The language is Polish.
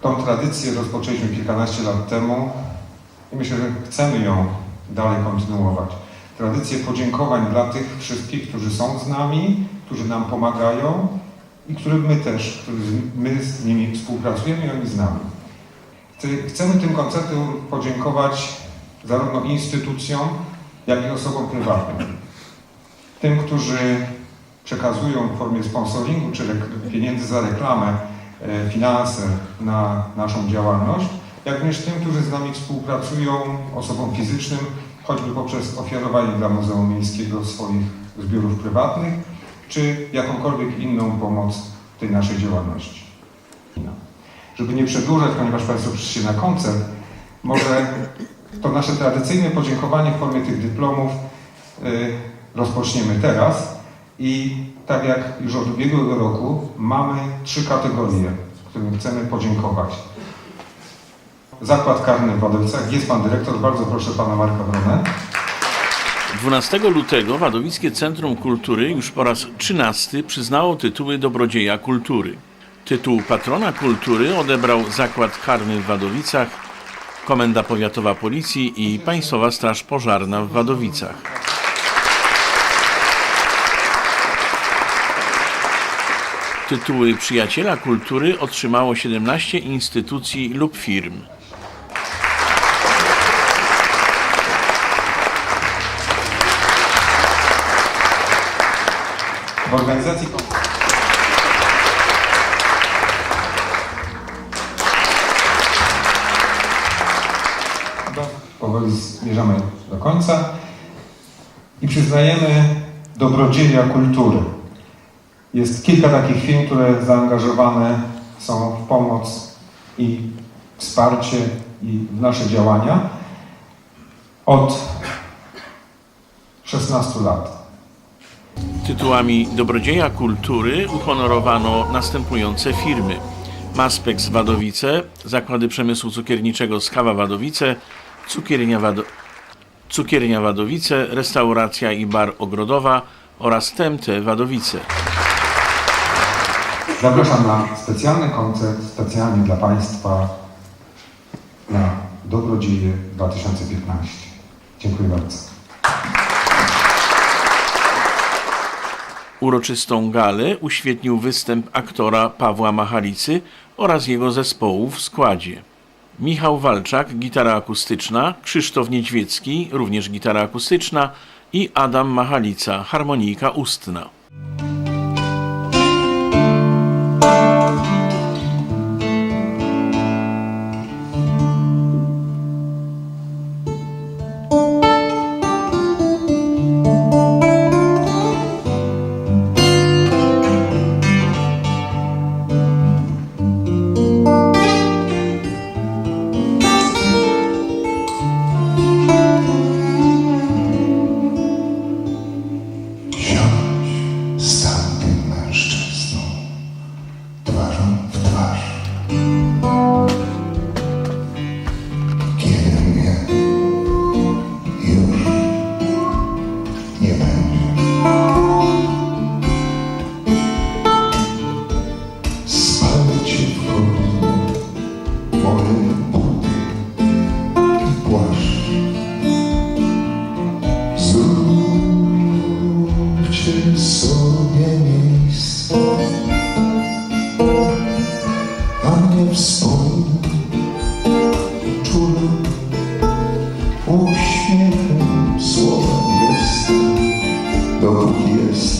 Tą tradycję rozpoczęliśmy kilkanaście lat temu i myślę, że chcemy ją dalej kontynuować. Tradycję podziękowań dla tych wszystkich, którzy są z nami, którzy nam pomagają i których my też, którzy my z nimi współpracujemy i oni z nami. Chcemy tym koncertem podziękować zarówno instytucjom, jak i osobom prywatnym. Tym, którzy przekazują w formie sponsoringu czy pieniędzy za reklamę finanse na naszą działalność, jak również tym, którzy z nami współpracują, osobom fizycznym, choćby poprzez ofiarowanie dla Muzeum Miejskiego swoich zbiorów prywatnych, czy jakąkolwiek inną pomoc tej naszej działalności. Żeby nie przedłużać, ponieważ Państwo przyszli na koncert, może to nasze tradycyjne podziękowanie w formie tych dyplomów y, rozpoczniemy teraz. I tak jak już od ubiegłego roku mamy trzy kategorie, którym chcemy podziękować. Zakład karny w Wadowicach. Jest Pan Dyrektor. Bardzo proszę Pana Marka Bronę. 12 lutego Wadowickie Centrum Kultury już po raz 13 przyznało tytuły Dobrodzieja Kultury. Tytuł Patrona Kultury odebrał Zakład Karny w Wadowicach, Komenda Powiatowa Policji i Państwowa Straż Pożarna w Wadowicach. Tytuły Przyjaciela Kultury otrzymało 17 instytucji lub firm. W organizacji powoli zmierzamy do końca i przyznajemy dobrodzieja kultury. Jest kilka takich firm, które zaangażowane są w pomoc i wsparcie i w nasze działania od 16 lat. Tytułami Dobrodzieja Kultury uhonorowano następujące firmy. Maspex Wadowice, Zakłady Przemysłu Cukierniczego Skawa Wadowice, Cukiernia, Wado... Cukiernia Wadowice, Restauracja i Bar Ogrodowa oraz Temte Wadowice. Zapraszam na specjalny koncert, specjalnie dla Państwa na Dobrodzieje 2015. Dziękuję bardzo. Uroczystą galę uświetnił występ aktora Pawła Machalicy oraz jego zespołu w składzie. Michał Walczak, gitara akustyczna, Krzysztof Niedźwiecki, również gitara akustyczna i Adam Machalica, harmonijka ustna. szybko moje buty i płaszcz. Zróbcie sobie miejsce, a nie wspomnę czule uśmiechem słowem jest, dopóki jest.